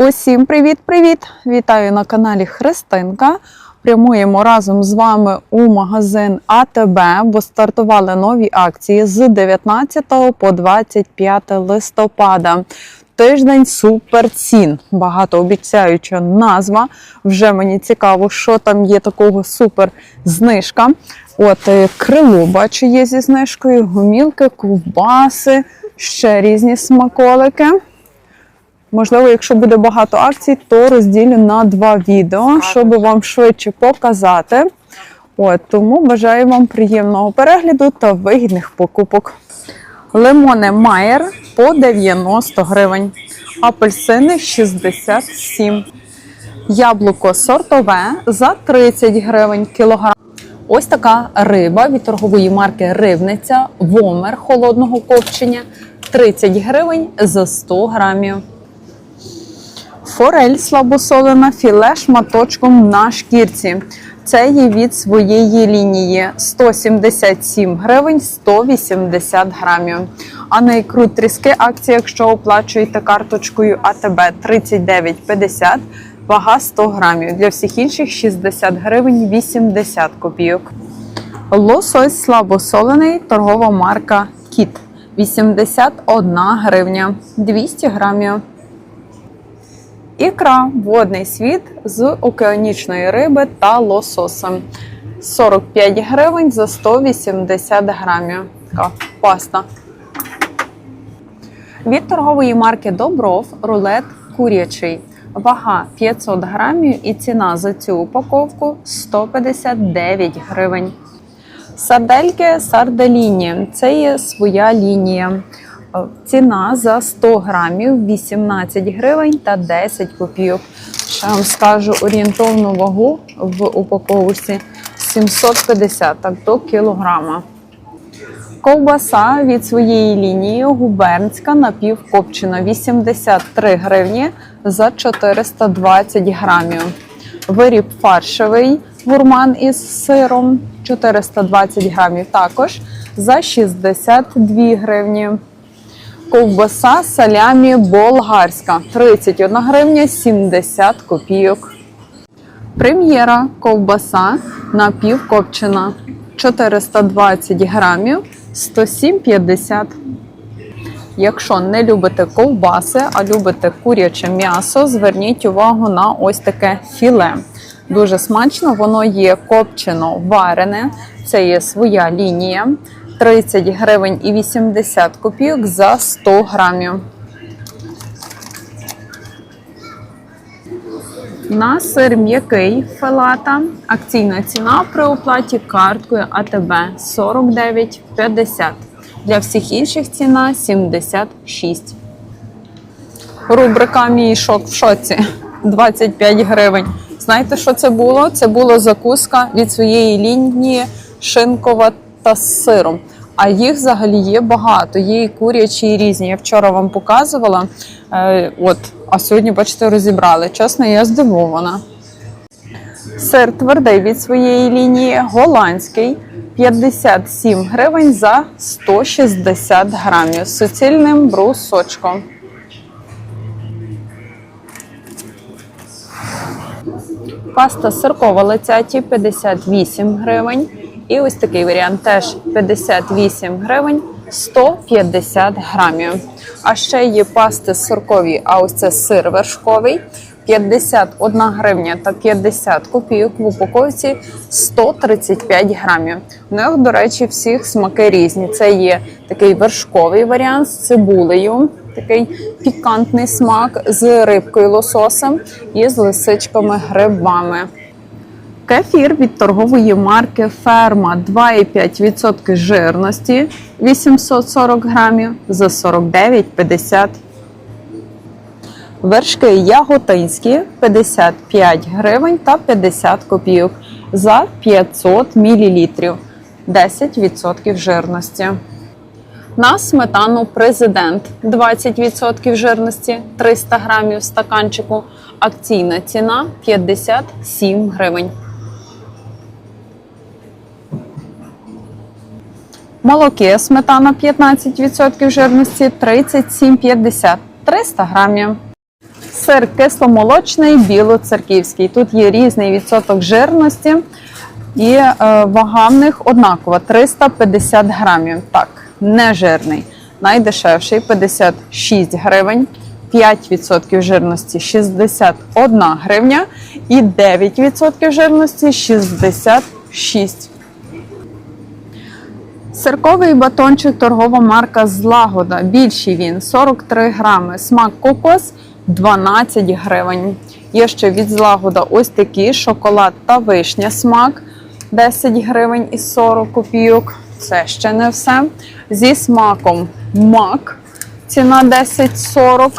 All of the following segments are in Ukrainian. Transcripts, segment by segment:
Усім привіт-привіт! Вітаю на каналі Христинка. Прямуємо разом з вами у магазин АТБ, бо стартували нові акції з 19 по 25 листопада. Тиждень суперцін. Багатообіцяюча назва. Вже мені цікаво, що там є такого супер знижка. От е, крило, бачу, є зі знижкою, гумілки, ковбаси, ще різні смаколики. Можливо, якщо буде багато акцій, то розділю на два відео, щоб вам швидше показати. От, тому бажаю вам приємного перегляду та вигідних покупок. Лимони Майер по 90 гривень, апельсини 67. Яблуко сортове за 30 гривень кілограм. Ось така риба від торгової марки Ривниця, вомер холодного копчення 30 гривень за 100 грамів. Форель слабосолена філе шматочком на шкірці. Це є від своєї лінії 177 гривень 180 грамів. А на ікру тріски акція, якщо оплачуєте карточкою АТБ 39,50, вага 100 грамів. Для всіх інших 60 гривень 80 копійок. Лосось слабосолений, торгова марка Кіт 81 гривня 200 грамів. Ікра водний світ з океанічної риби та лососем. 45 гривень за 180 грамів. Така паста. Від торгової марки Добров рулет курячий. Вага 500 грамів і ціна за цю упаковку 159 гривень. Сардельки сарделіні. Це є своя лінія. Ціна за 100 грамів 18 гривень та 10 копійок. Ще вам скажу орієнтовну вагу в упаковці 750 так, до кілограма. Ковбаса від своєї лінії губернська напівкопчена 83 гривні за 420 грамів. Виріб фаршевий гурман із сиром 420 грамів також за 62 гривні. Ковбаса салямі болгарська 31 гривня 70 копійок. Прем'єра ковбаса напівкопчена 420 грамів 107,50. Якщо не любите ковбаси, а любите куряче м'ясо, зверніть увагу на ось таке філе. Дуже смачно, воно є копчено варене, це є своя лінія. 30 гривень і 80 копійок за 100 грамів. На сир м'який фелата. Акційна ціна при оплаті карткою АТБ 49,50. Для всіх інших ціна 76. Рубрика Мій шок в шоці 25 гривень. Знаєте, що це було? Це була закуска від своєї лінії шинкова та з сиром. А їх взагалі є багато. Є і курячі, і різні. Я вчора вам показувала. Е, от, а сьогодні, бачите, розібрали. Чесно, я здивована. Сир твердий від своєї лінії, голландський 57 гривень за 160 грамів з суцільним брусочком. Паста сиркова лицяті 58 гривень. І ось такий варіант теж 58 гривень 150 грамів. А ще є пасти сиркові, а ось це сир вершковий 51 гривня та 50 копійок в упаковці 135 грамів. У них, до речі, всіх смаки різні. Це є такий вершковий варіант з цибулею, такий пікантний смак з рибкою лососем і з лисичками грибами. Кефір від торгової марки Ферма 2,5% жирності 840 грамів за 49,50. Вершки яготинські 55 гривень та 50 копійок за 500 мл 10% жирності. На сметану президент 20% жирності 300 грамів стаканчику. Акційна ціна 57 гривень. Молоке сметана 15% жирності 37,50 300 грамів. Сир кисломолочний, білоцерківський. Тут є різний відсоток жирності, і е, вага в них однакова 350 грамів. Так, не жирний. Найдешевший 56 гривень, 5% жирності 61 гривня і 9% жирності 66. Сирковий батончик торгова марка Злагода. Більший він 43 грами. Смак кокос 12 гривень. Є ще від злагода ось такі шоколад та вишня смак 10 гривень і 40 копійок. Це ще не все. Зі смаком мак. Ціна 10,40.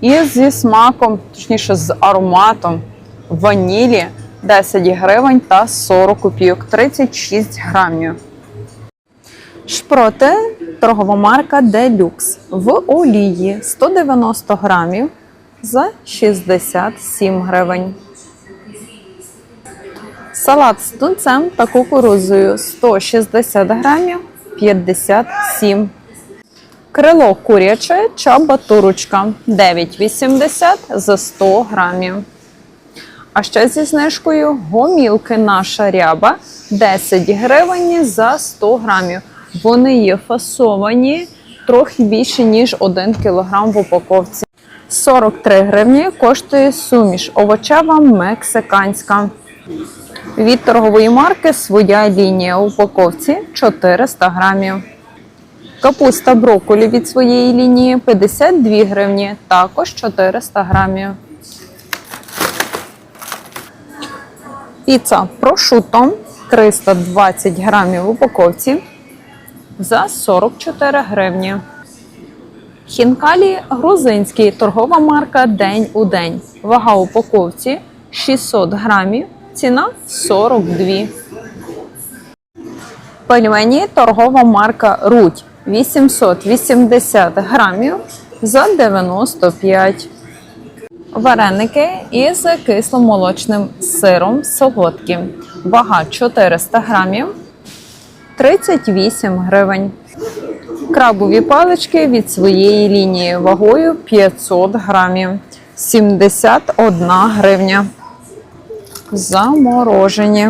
І зі смаком, точніше, з ароматом ванілі 10 гривень та 40 копійок, 36 грамів. Шпроти торгова марка Deluxe в олії 190 грамів за 67 гривень. Салат з тунцем та кукурузою 160 грамів 57. Крило куряче чабатурочка 9,80 за 100 грамів. А ще зі знижкою гомілки наша ряба 10 гривень за 100 грамів. Вони є фасовані трохи більше, ніж 1 кг в упаковці. 43 гривні коштує суміш овочева мексиканська. Від торгової марки своя лінія у упаковці 400 грамів. Капуста брокколі від своєї лінії 52 гривні, також 400 грамів. Піца прошуто 320 грамів в упаковці за 44 гривні. Хінкалі грузинський торгова марка День у день. Вага упаковці 600 грамів, ціна 42. Пельмені торгова марка Рудь 880 грамів за 95. Вареники із кисломолочним сиром солодкі. Вага 400 грамів 38 гривень. Крабові палички від своєї лінії вагою 500 грамів 71 гривня. Заморожені.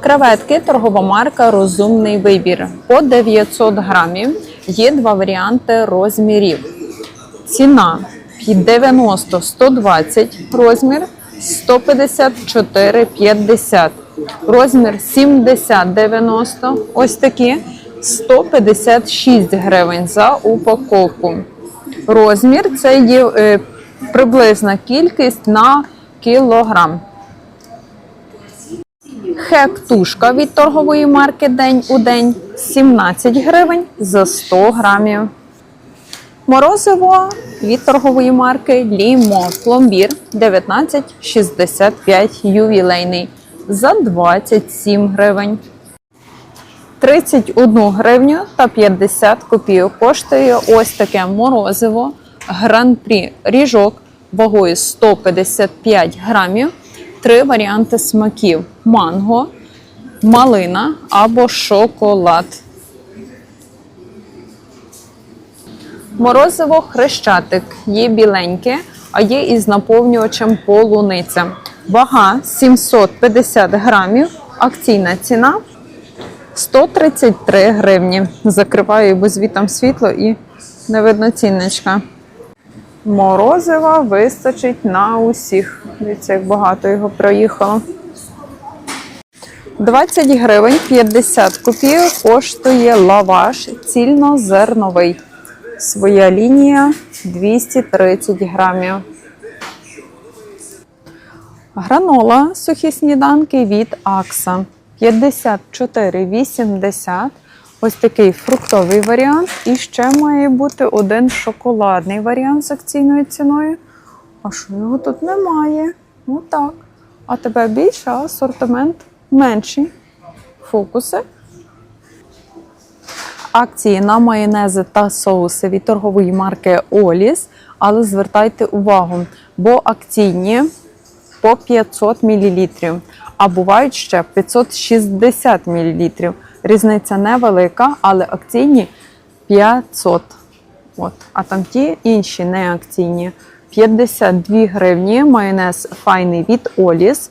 Креветки торгова марка Розумний вибір по 900 грамів. Є два варіанти розмірів. Ціна 90-120 розмір, 154-50. Розмір 70-90. Ось такі 156 гривень за упаковку. Розмір це є е, приблизна кількість на кілограм. Хектушка від торгової марки День у день 17 гривень за 100 грамів. Морозиво від торгової марки Лімо пломбір 19,65 ювілейний за 27 гривень. 31 гривню та 50 копійок коштує ось таке морозиво Гран-прі ріжок вагою 155 грамів. Три варіанти смаків: манго, малина або шоколад. Морозиво хрещатик. Є біленьке, а є із наповнювачем полуниця. Вага 750 грамів. Акційна ціна 133 гривні. Закриваю, бо звітом світло і не видно цінничка. Морозива вистачить на усіх. Дивіться, як багато його проїхало. 20 гривень 50 копійок коштує лаваш цільнозерновий. Своя лінія 230 грамів. Гранола сухі сніданки від Акса 54,80. Ось такий фруктовий варіант. І ще має бути один шоколадний варіант з акційною ціною. А що його тут немає? Ну так. А тебе більше, асортимент менший. Фокуси. Акції на майонези та соуси від торгової марки Оліс. Але звертайте увагу, бо акційні по 500 мл, а бувають ще 560 мл. Різниця невелика, але акційні 500. От. А там ті інші неакційні. 52 гривні. Майонез файний від Оліс.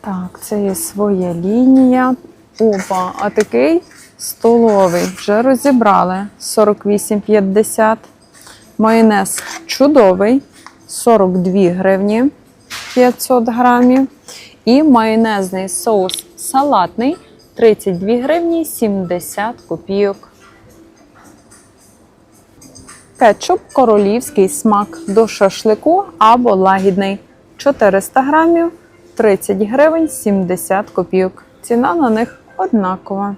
Так, це є своя лінія. Опа, а такий столовий. Вже розібрали. 48,50. Майонез чудовий. 42 гривні 500 грамів. І майонезний соус салатний 32 гривні 70 копійок. Кетчуп королівський смак до шашлику або лагідний 400 грамів 30 гривень 70 копійок. Ціна на них однакова.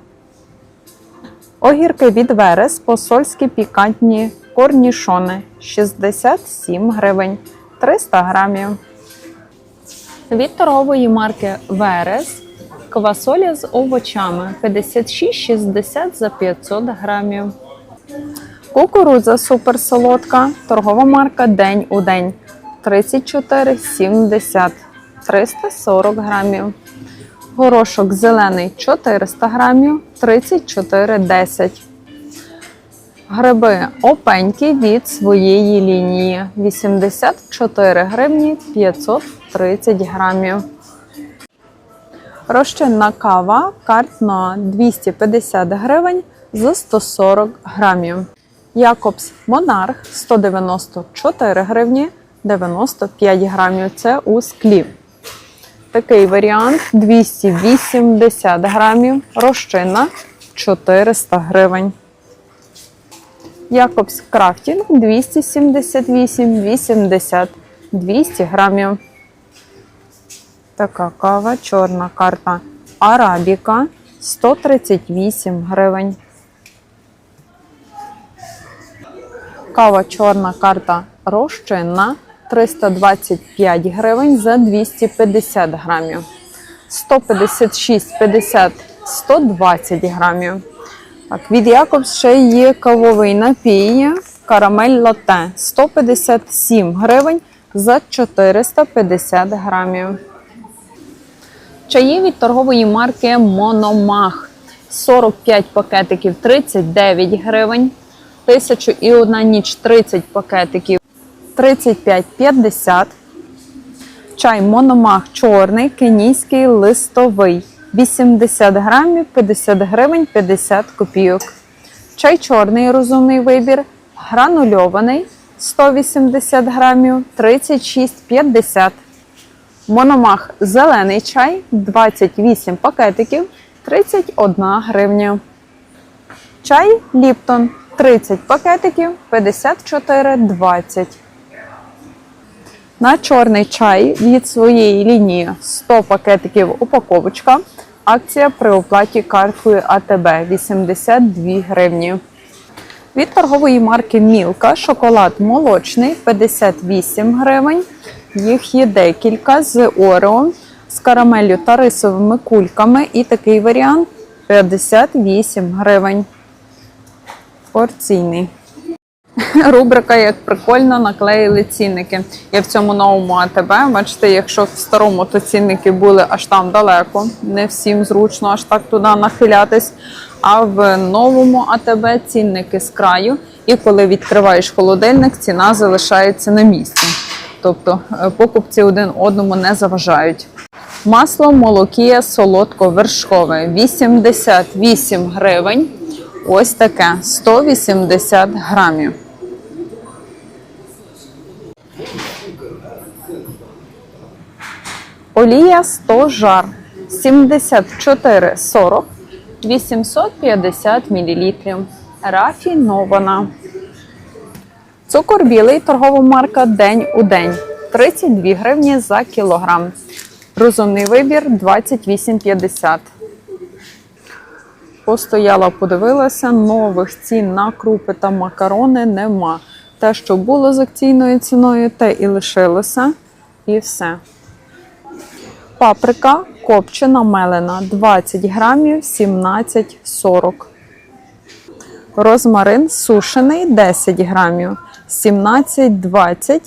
Огірки від Верес посольські пікантні корнішони 67 гривень 300 грамів. Від торгової марки Верес квасоля з овочами 56,60 за 500 грамів. Кукурудза суперсолодка, торгова марка День у день 34,70 340 грамів. Горошок зелений 400 грамів 34,10. Гриби опенькі від своєї лінії 84 гривні 530 грамів. Розчинна кава картна 250 гривень за 140 грамів. Якобс Монарх 194 гривні 95 грамів. Це у склі. Такий варіант 280 грамів. Розчинна 400 гривень. Якобс Крафтінг 278 80 200 грамів. Така кава, чорна карта Арабіка 138 гривень. Кава чорна карта розчинна 325 гривень за 250 грамів. 156, 50, 120 грамів. Так, від Якобс ще є кавовий напій карамель латте 157 гривень за 450 грамів. Чаї від торгової марки Мономах 45 пакетиків 39 гривень. 1001 ніч 30 пакетиків 35,50. Чай Мономах чорний, кенійський листовий 80 грамів 50 гривень 50 копійок. Чай чорний розумний вибір, гранульований 180 грамів 36,50. Мономах зелений чай 28 пакетиків 31 гривня. Чай Ліптон 30 пакетиків 54,20. На чорний чай від своєї лінії 100 пакетиків упаковочка. Акція при оплаті карткою АТБ 82 гривні. Від торгової марки Мілка шоколад молочний 58 гривень. Їх є декілька з Орео, з карамеллю та рисовими кульками. І такий варіант 58 гривень. Порційний. Рубрика як прикольно наклеїли цінники. Я в цьому новому АТБ. Бачите, якщо в старому то цінники були аж там далеко, не всім зручно аж так туди нахилятись. А в новому АТБ цінники з краю. І коли відкриваєш холодильник, ціна залишається на місці. Тобто е, покупці один одному не заважають. Масло молокія солодко-вершкове 88 гривень. Ось таке 180 грамів. Олія 100 жар 74,40 850 мл. Рафінована. Цукор білий, торгова марка День у день 32 гривні за кілограм. Розумний вибір 28,50. Постояла, подивилася, нових цін на крупи та макарони нема. Те, що було з акційною ціною, те і лишилося. І все. Паприка копчена мелена 20 грамів 17,40. Розмарин сушений 10 грамів 17,20.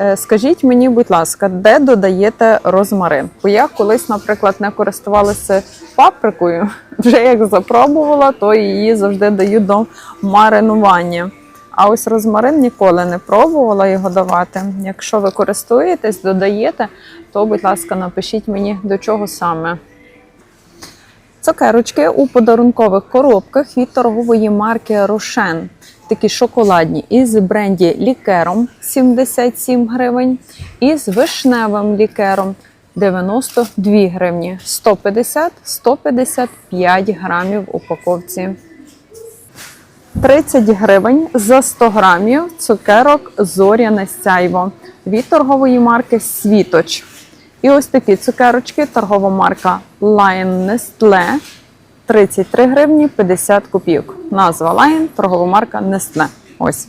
Е, Скажіть мені, будь ласка, де додаєте розмарин? Бо я колись, наприклад, не користувалася паприкою. Вже як запробувала, то її завжди даю до маринування. А ось розмарин ніколи не пробувала його давати. Якщо ви користуєтесь, додаєте, то, будь ласка, напишіть мені до чого саме. Цукерочки у подарункових коробках від торгової марки Рошен. Такі шоколадні із бренді лікером 77 гривень, і з вишневим лікером 92 гривні, 150-155 грамів упаковці. 30 гривень за 100 грамів цукерок Зоряне сяйво від торгової марки Світоч. І ось такі цукерочки, торгова марка Lion Nestle 33 гривні 50 копійок. Назва Lion, торгова марка Nestle. Ось.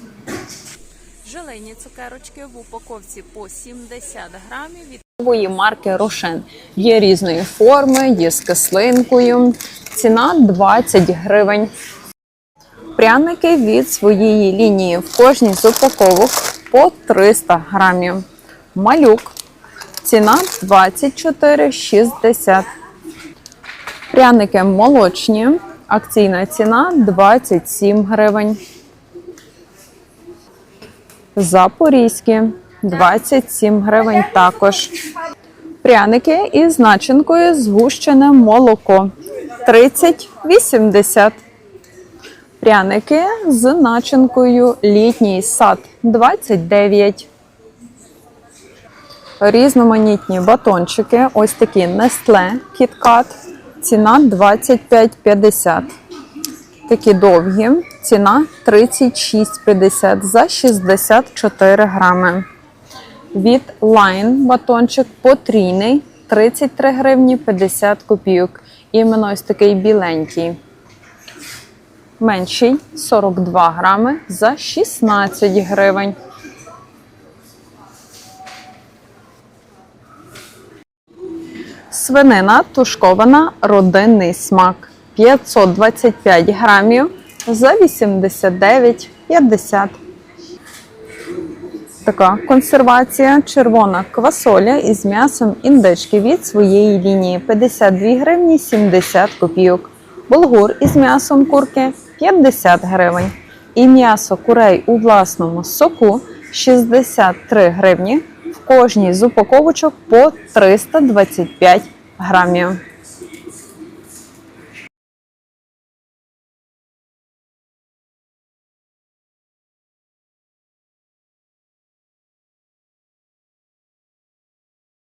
Желені цукерочки в упаковці по 70 грамів від торгової марки Рошен. Є різної форми, є з кислинкою. Ціна 20 гривень. Пряники від своєї лінії в кожній з упаковок по 300 грамів. Малюк. Ціна 24,60. Пряники молочні. Акційна ціна 27 гривень. Запорізькі 27 гривень також. Пряники із начинкою згущене молоко 30,80. Пряники з начинкою літній сад 29. Різноманітні батончики. Ось такі Nestle KitKat. Ціна 25,50. Такі довгі. Ціна 36,50 за 64 грами. Від Line батончик потрійний 33 гривні 50 копійок. Іменно ось такий біленький. Менший 42 грами за 16 гривень. Свинина тушкована родинний смак 525 грамів за 89,50. Така консервація червона квасоля із м'ясом індички від своєї лінії 52 гривні 70 копійок. Булгур із м'ясом курки 50 гривень. І м'ясо курей у власному соку 63 гривні. В кожній з упаковочок по 325 грамів.